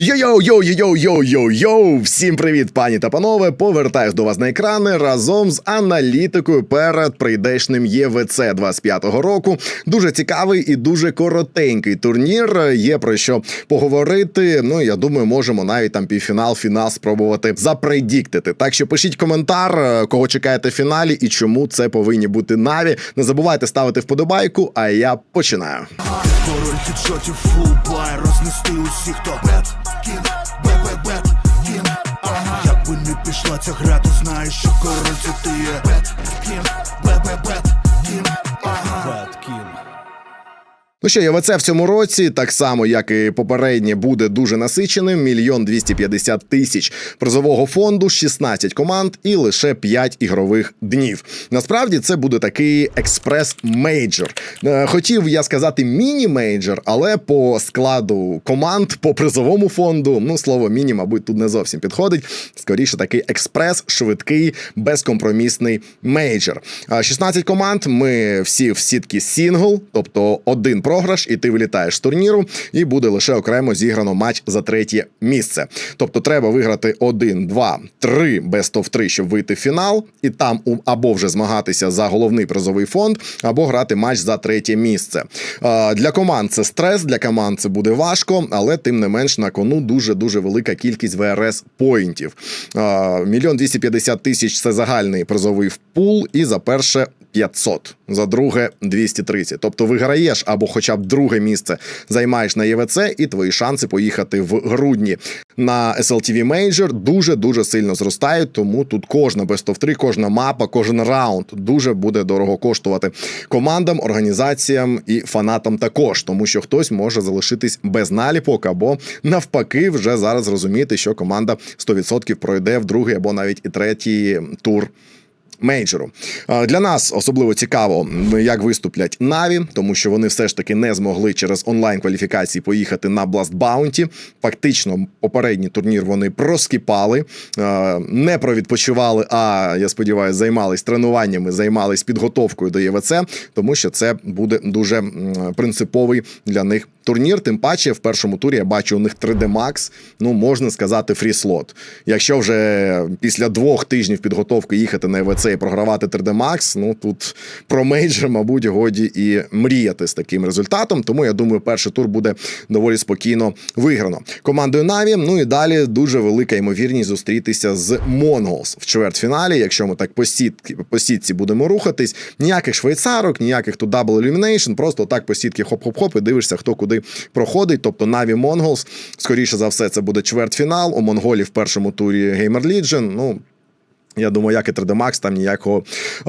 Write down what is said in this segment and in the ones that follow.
Йо-йо-йо-йо-йо-йо-йо! Всім привіт, пані та панове! Повертаюсь до вас на екрани разом з аналітикою перед прийдешним ЄВЦ 25-го року. Дуже цікавий і дуже коротенький турнір. Є про що поговорити. Ну я думаю, можемо навіть там півфінал, фінал спробувати запредіктити. Так що пишіть коментар, кого чекаєте в фіналі і чому це повинні бути наві. Не забувайте ставити вподобайку. А я починаю. Король хідшотів фулбай рознести усіх, хто Кін, ага. Як би не пішла ця гра, ти знаєш, що король це ти є. Бет, кін, бе-бе-бет, Ну що, ЄВЦ в цьому році, так само як і попереднє, буде дуже насиченим. Мільйон 250 тисяч призового фонду, 16 команд і лише 5 ігрових днів. Насправді це буде такий експрес-мейджор. Е, Хотів я сказати міні-мейджор, але по складу команд, по призовому фонду, ну слово міні, мабуть, тут не зовсім підходить. Скоріше, такий експрес, швидкий, безкомпромісний мейджор. А 16 команд. Ми всі в сітки сінгл, тобто один програш, і ти вилітаєш з турніру, і буде лише окремо зіграно матч за третє місце. Тобто треба виграти один, два, три best of 3, щоб вийти в фінал, і там або вже змагатися за головний призовий фонд, або грати матч за третє місце. Для команд це стрес, для команд це буде важко, але тим не менш на кону дуже дуже велика кількість ВРС поінтів. Мільйон 250 тисяч це загальний призовий пул, і за перше 500, за друге 230. Тобто виграєш або хоча б друге місце займаєш на ЄВЦ, і твої шанси поїхати в грудні на SLTV Major дуже дуже сильно зростають. Тому тут кожна Best of 3, кожна мапа, кожен раунд дуже буде дорого коштувати командам, організаціям і фанатам також, тому що хтось може залишитись без наліпок, або навпаки, вже зараз зрозуміти, що команда 100% пройде в другий або навіть і третій тур мейджору. Для нас особливо цікаво, як виступлять Наві, тому що вони все ж таки не змогли через онлайн кваліфікації поїхати на Blast Bounty. Фактично, попередній турнір вони проскіпали, не провідпочивали. А я сподіваюся, займались тренуваннями, займались підготовкою до ЄВЦ, тому що це буде дуже принциповий для них. Турнір, тим паче, в першому турі я бачу у них 3D Max, ну можна сказати, фріслот. Якщо вже після двох тижнів підготовки їхати на ЕВЦ і програвати 3D Max, ну тут про мейджор, мабуть, годі і мріяти з таким результатом. Тому я думаю, перший тур буде доволі спокійно виграно. Командою Наві. Ну і далі дуже велика ймовірність зустрітися з Mongols в чвертьфіналі. Якщо ми так по сітки по сітці будемо рухатись, ніяких швейцарок, ніяких тут double elimination, просто так по сітки хоп-хоп-хоп і дивишся, хто куди проходить. Тобто Наві Монголс, скоріше за все, це буде чвертьфінал. У Монголі в першому турі Gamer Legion. Ну. Я думаю, як і 3D Max, там ніякого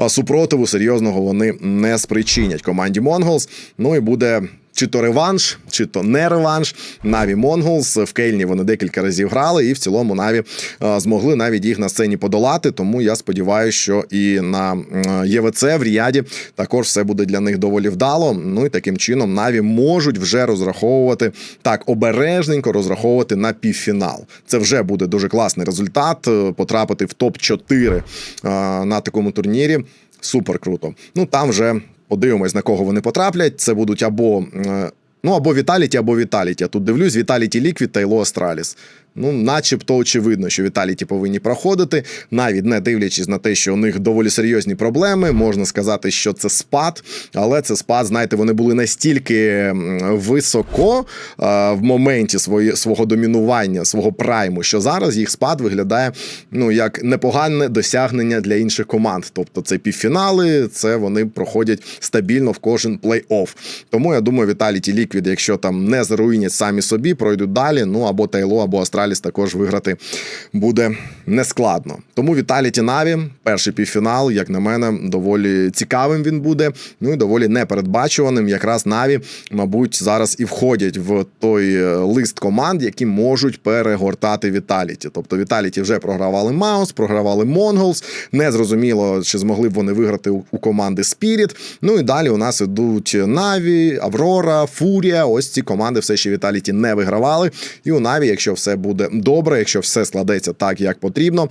супротиву серйозного вони не спричинять команді Mongols. Ну і буде. Чи то реванш, чи то не реванш. Наві Монголс в Кейльні вони декілька разів грали, і в цілому Наві змогли навіть їх на сцені подолати. Тому я сподіваюся, що і на ЄВЦ в Ріаді також все буде для них доволі вдало. Ну і таким чином Наві можуть вже розраховувати так обережненько розраховувати на півфінал. Це вже буде дуже класний результат. е, Потрапити в топ 4 на такому турнірі. Супер круто. Ну там вже подивимось, на кого вони потраплять. Це будуть або. е, Ну, або Віталіті, або Віталіті. Я тут дивлюсь, Віталіті Ліквід та Іло Астраліс. Ну, начебто очевидно, що Віталіті повинні проходити, навіть не дивлячись на те, що у них доволі серйозні проблеми. Можна сказати, що це спад, але це спад, знаєте, вони були настільки високо е, в моменті свої, свого домінування, свого прайму, що зараз їх спад виглядає ну як непогане досягнення для інших команд. Тобто це півфінали, це вони проходять стабільно в кожен плей-офф. Тому я думаю, Віталіті Ліквід, якщо там не заруїнять самі собі, пройдуть далі. Ну або Тайло, або Астраліс також виграти буде нескладно. Тому Віталіті Наві, перший півфінал, як на мене, доволі цікавим він буде. Ну і доволі непередбачуваним. Якраз Наві, мабуть, зараз і входять в той е, лист команд, які можуть перегортати Віталіті. Тобто Віталіті вже програвали Маус, програвали Монголс. Не зрозуміло, чи змогли б вони виграти у команди Спіріт. Ну і далі у нас ідуть Наві, Аврора, Фурія. Ось ці команди все ще Віталіті не вигравали. І у Наві, якщо все буде буде добре, якщо все складеться так, як потрібно.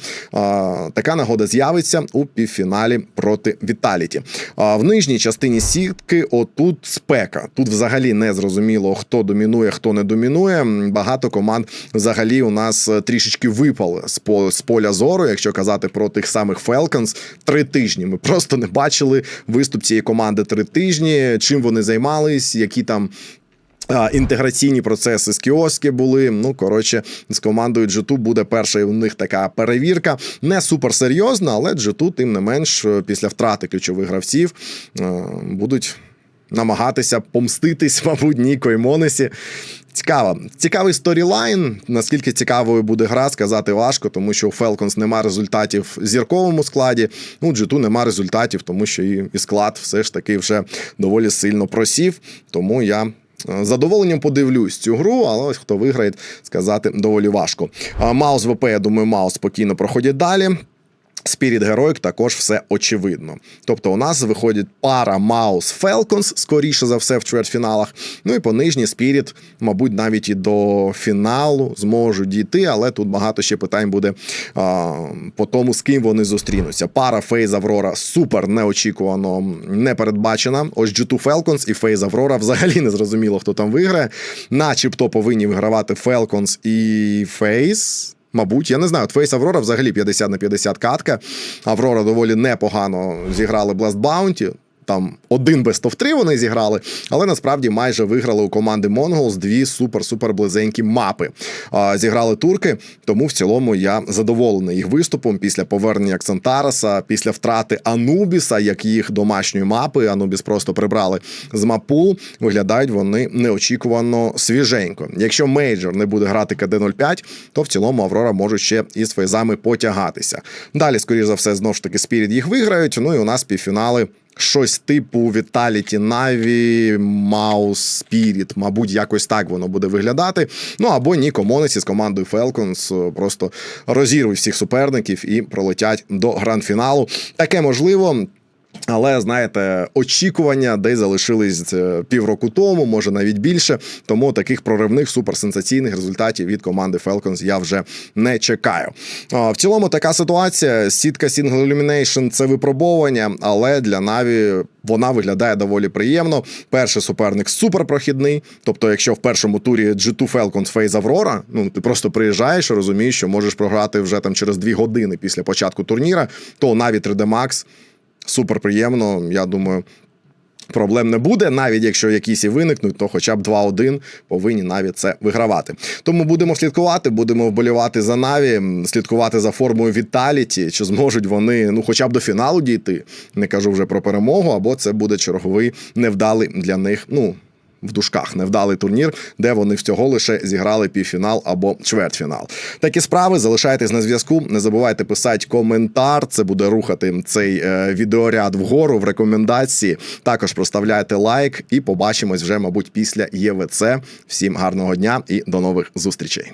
Така нагода з'явиться у півфіналі проти Віталіті. В нижній частині сітки отут спека. Тут взагалі не зрозуміло, хто домінує, хто не домінує. Багато команд взагалі у нас е, трішечки випали з, поля зору, якщо казати про тих самих Falcons. Три тижні. Ми просто не бачили виступ цієї команди три тижні. Чим вони займались, які там. Інтеграційні процеси з кіоски були. Ну коротше, з командою G2 буде перша у них така перевірка. Не суперсерйозна, але G2, тим не менш, е, після втрати ключових гравців е, будуть намагатися помститись, мабуть, Ніко і Монесі. Цікаво. Цікавий сторілайн. Наскільки цікавою буде гра, сказати важко, тому що у Falcons нема результатів в зірковому складі. Ну, G2 нема результатів, тому що і склад все ж таки вже доволі сильно просів. Тому я. Задоволенням подивлюсь цю гру, але ось хто виграє, сказати доволі важко. Маус ВП, я думаю, Маус спокійно проходять далі. Спіріт Героїк також все очевидно. Тобто, у нас виходить пара Маус Фелконс, скоріше за все, в чвертьфіналах. Ну і по нижній Спіріт, мабуть, навіть і до фіналу зможуть дійти, але тут багато ще питань буде а, по тому, з ким вони зустрінуться. Пара Фейз Аврора супер неочікувано не передбачена. Ось G2 Falcons і Фейз Аврора взагалі не зрозуміло, хто там виграє. Начебто повинні вигравати Falcons і Фейз. Мабуть, я не знаю. Фейс Аврора взагалі 50 на 50 катка. Аврора доволі непогано зіграли Blast Bounty. Там один без 3 вони зіграли, але насправді майже виграли у команди Mongols дві супер-супер близенькі мапи. Зіграли турки, тому в цілому я задоволений їх виступом після повернення Ксантараса, після втрати Анубіса, як їх домашньої мапи. Анубіс просто прибрали з мапу. Виглядають вони неочікувано свіженько. Якщо мейджор не буде грати КД-05, то в цілому Аврора може ще із фейзами потягатися. Далі, скоріш за все, знову ж таки, Спіріт їх виграють. Ну і у нас півфінали. Щось типу Віталіті Наві, Маус Спіріт, мабуть, якось так воно буде виглядати. Ну або Ніко Монесі з командою Falcons е, просто розірвуть всіх суперників і пролетять до гранд-фіналу. Таке можливо. Але знаєте, очікування десь залишились е, півроку тому, може навіть більше. Тому таких проривних суперсенсаційних результатів від команди Falcons я вже не чекаю. В цілому така ситуація. Сітка Single Illumination – це випробовування, але для Наві вона виглядає доволі приємно. Перший суперник суперпрохідний. Тобто, якщо в першому турі G2 Falcons Phase Aurora, ну ти просто приїжджаєш і розумієш, що можеш програти вже там через дві години після початку турніра, то Наві 3D Max супер приємно. Я думаю, проблем не буде. Навіть якщо якісь і виникнуть, то хоча б 2-1 повинні навіть це вигравати. Тому будемо слідкувати, будемо вболівати за Наві, слідкувати за формою Віталіті, чи зможуть вони ну, хоча б до фіналу дійти. Не кажу вже про перемогу, або це буде черговий невдалий для них. Ну. В дужках невдалий турнір, де вони всього лише зіграли півфінал або чвертьфінал. Такі справи залишайтесь на зв'язку. Не забувайте писати коментар. Це буде рухати цей е, відеоряд вгору в рекомендації. Також проставляйте лайк і побачимось вже, мабуть, після ЄВЦ. Всім гарного дня і до нових зустрічей.